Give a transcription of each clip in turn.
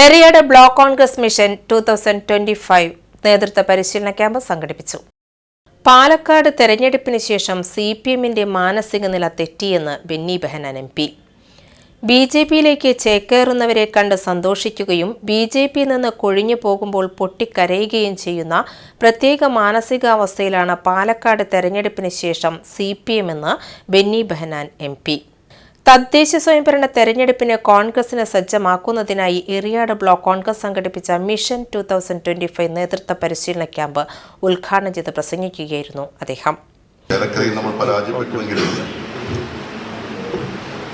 Eriyad block Congress mission two thousand twenty five നേതൃത്വ പരിശീലന camp സംഘടിപ്പിച്ചു. പാലക്കാട് തെരഞ്ഞെടുപ്പിന് ശേഷം സി പി എമ്മിന്റെ മാനസിക നില തെറ്റിയെന്ന് Benny Behanan M P. B J പിയിലേക്ക് ചേക്കേറുന്നവരെ കണ്ട് സന്തോഷിക്കുകയും ബി ജെ പി നിന്ന് കൊഴിഞ്ഞു പോകുമ്പോൾ പൊട്ടിക്കരയുകയും ചെയ്യുന്ന പ്രത്യേക മാനസികാവസ്ഥയിലാണ് പാലക്കാട് തെരഞ്ഞെടുപ്പിന് ശേഷം സി പി എം എന്ന് ബെന്നി ബെഹനാൻ എം പി. തദ്ദേശ സ്വയംഭരണ തെരഞ്ഞെടുപ്പിന് കോൺഗ്രസിനെ സജ്ജമാക്കുന്നതിനായി എറിയാട് ബ്ലോക്ക് കോൺഗ്രസ് സംഘടിപ്പിച്ച mission two thousand twenty five നേതൃത്വ പരിശീലന ക്യാമ്പ് ഉദ്ഘാടനം ചെയ്ത് പ്രസംഗിക്കുകയായിരുന്നു അദ്ദേഹം. നമ്മൾ പരാജയപ്പെട്ടുവെങ്കിലും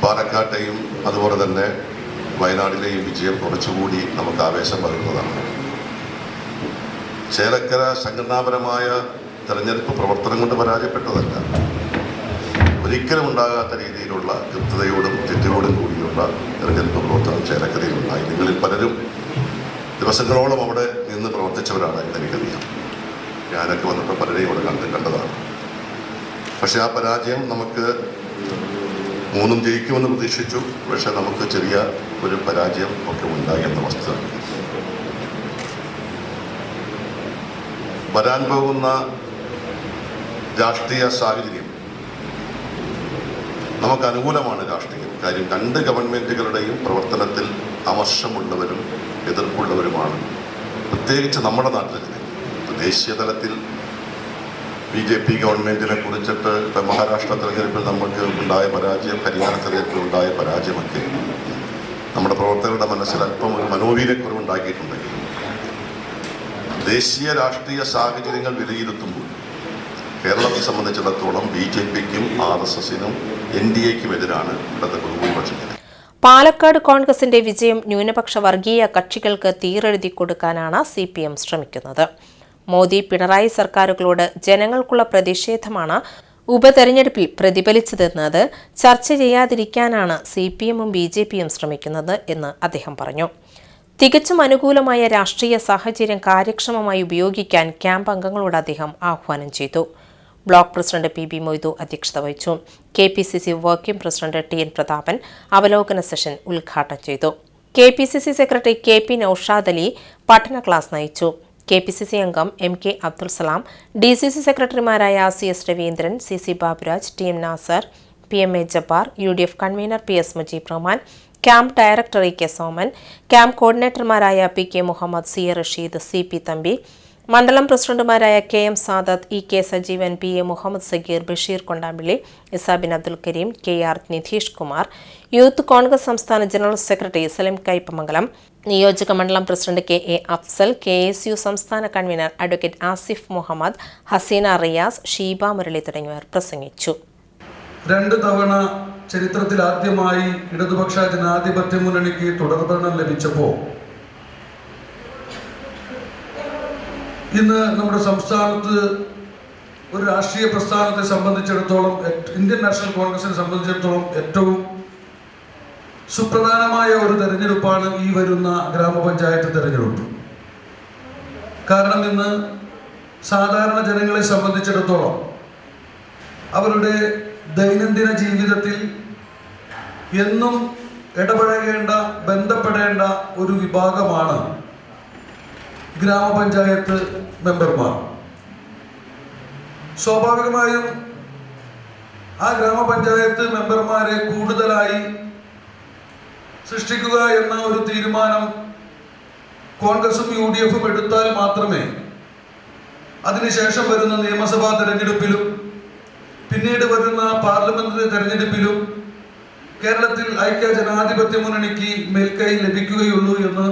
പാലക്കാട്ടെയും അതുപോലെ തന്നെ വയനാടിലെയും വിജയം കുറച്ചുകൂടി നമുക്ക് ആവേശം പകരുന്നതാണ്. ചേലക്കര സംഘടനാപരമായ തെരഞ്ഞെടുപ്പ് പ്രവർത്തനം കൊണ്ട് പരാജയപ്പെട്ടതല്ല. ഒരിക്കലും ഉണ്ടാകാത്ത രീതിയിലുള്ള കൃത്യതയോടും തെറ്റോടും കൂടിയുള്ള തെരഞ്ഞെടുപ്പ് പ്രവർത്തനം ചേലക്കരയിൽ ഉണ്ടായി നിങ്ങളിൽ പലരും ദിവസങ്ങളോളം അവിടെ നിന്ന് പ്രവർത്തിച്ചവരാണ് എനിക്കറിയാം ഞാനൊക്കെ വന്നപ്പോൾ പലരെയും അവിടെ കണ്ട് കണ്ടതാണ്. പക്ഷെ ആ പരാജയം നമുക്ക് മൂന്നും ജയിക്കുമെന്ന് പ്രതീക്ഷിച്ചു. പക്ഷെ നമുക്ക് ചെറിയ ഒരു പരാജയം ഒക്കെ ഉണ്ടായി എന്ന വസ്തുത. വരാൻ പോകുന്ന രാഷ്ട്രീയ സാഹചര്യം നമുക്ക് അനുകൂലമാണ് രാഷ്ട്രീയം കാര്യം രണ്ട് ഗവൺമെന്റുകളുടെയും പ്രവർത്തനത്തിൽ അമർഷമുള്ളവരും എതിർപ്പുള്ളവരുമാണ്. പ്രത്യേകിച്ച് നമ്മുടെ നാട്ടിൽ ദേശീയ തലത്തിൽ ബി ജെ പി ഗവൺമെന്റിനെ കുറിച്ചിട്ട് ഇപ്പം മഹാരാഷ്ട്ര തെരഞ്ഞെടുപ്പിൽ നമുക്ക് ഉണ്ടായ പരാജയം ഹരിയാന തെരഞ്ഞെടുപ്പിൽ ഉണ്ടായ പരാജയമൊക്കെ നമ്മുടെ പ്രവർത്തകരുടെ മനസ്സിൽ അല്പം ഒരു മനോവീര്യക്കുറവ് ദേശീയ രാഷ്ട്രീയ സാഹചര്യങ്ങൾ വിലയിരുത്തുമ്പോൾ കേരളത്തെ സംബന്ധിച്ചിടത്തോളം ബി ജെ പിക്കും ആർ എസ് എസിനും എൻ ഡി എക്കും എതിരാണ് ഇവിടുത്തെ പാലക്കാട് കോൺഗ്രസിന്റെ വിജയം ന്യൂനപക്ഷ വർഗീയ കക്ഷികൾക്ക് തീരെഴുതി കൊടുക്കാനാണ് സി പി എം ശ്രമിക്കുന്നത്. മോദി പിണറായി സർക്കാരുകളോട് ജനങ്ങൾക്കുള്ള പ്രതിഷേധമാണ് ഉപതെരഞ്ഞെടുപ്പിൽ പ്രതിഫലിച്ചതെന്നത് ചർച്ച ചെയ്യാതിരിക്കാനാണ് സി പി എമ്മും ബി ജെ പിയും ശ്രമിക്കുന്നത് എന്ന് അദ്ദേഹം പറഞ്ഞു. തികച്ചും അനുകൂലമായ രാഷ്ട്രീയ സാഹചര്യം കാര്യക്ഷമമായി ഉപയോഗിക്കാൻ ക്യാമ്പ് അംഗങ്ങളോട് അദ്ദേഹം ആഹ്വാനം ചെയ്തു. Block president P B Moidu അധ്യക്ഷത വഹിച്ചു. K P C C working president T N Prathapan അവലോകന സെഷൻ ഉദ്ഘാടനം ചെയ്തു. K P C C secretary K P Noushad Ali പഠന ക്ലാസ് നയിച്ചു. കെ പി സി സി അംഗം M K Abdul Salam D C C സെക്രട്ടറിമാരായ C S Raveendran C C Baburaj T M Nasar P M A Jabbar U D F convener P S Mujeeb Rahman camp director E K Soman camp കോർഡിനേറ്റർമാരായ P K Muhammad C A Rasheed C P Thampi മണ്ഡലം പ്രസിഡന്റുമാരായ K M Sadath E K Sajeevan P A Muhammad Sageer Basheer Kondampilly Isabin Abdul Kareem K R Nitheesh Kumar youth Congress സംസ്ഥാന general secretary Salim Kaipamangalam നിയോജക മണ്ഡലം president K A Afsal K S U സംസ്ഥാന convener advocate Asif Muhammad Haseena Riyas Sheeba Murali തുടങ്ങിയവർ പ്രസംഗിച്ചു. രണ്ട് തവണ ചരിത്രത്തിൽ ആദ്യമായി ഇടതുപക്ഷ ജനാധിപത്യ മുന്നണിക്ക് തുടർഭരണം ലഭിച്ചപ്പോൾ ഇന്ന് നമ്മുടെ സംസ്ഥാനത്ത് ഒരു രാഷ്ട്രീയ പ്രസ്ഥാനത്തെ സംബന്ധിച്ചിടത്തോളം ഇന്ത്യൻ നാഷണൽ കോൺഗ്രസിനെ സംബന്ധിച്ചിടത്തോളം ഏറ്റവും സുപ്രധാനമായ ഒരു തെരഞ്ഞെടുപ്പാണ് ഈ വരുന്ന ഗ്രാമപഞ്ചായത്ത് തെരഞ്ഞെടുപ്പ്. കാരണം ഇന്ന് സാധാരണ ജനങ്ങളെ സംബന്ധിച്ചിടത്തോളം അവരുടെ ദൈനംദിന ജീവിതത്തിൽ എന്നും ഇടപഴകേണ്ട ബന്ധപ്പെടേണ്ട ഒരു വിഭാഗമാണ് ഗ്രാമപഞ്ചായത്ത് മെമ്പർമാർ. സ്വാഭാവികമായും ആ ഗ്രാമപഞ്ചായത്ത് മെമ്പർമാരെ കൂടുതലായി സൃഷ്ടിക്കുക എന്ന ഒരു തീരുമാനം കോൺഗ്രസും യു ഡി എഫും എടുത്താൽ മാത്രമേ അതിനുശേഷം വരുന്ന നിയമസഭാ തെരഞ്ഞെടുപ്പിലും പിന്നീട് വരുന്ന പാർലമെന്റ് തെരഞ്ഞെടുപ്പിലും കേരളത്തിൽ ഐക്യ ജനാധിപത്യ മുന്നണിക്ക് മേൽക്കൈ ലഭിക്കുകയുള്ളൂ എന്ന്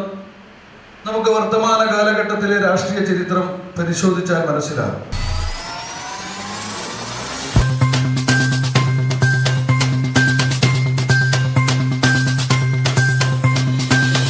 നമുക്ക് വർത്തമാന കാലഘട്ടത്തിലെ രാഷ്ട്രീയ ചരിത്രം പരിശോധിച്ചാൽ മനസ്സിലാകും.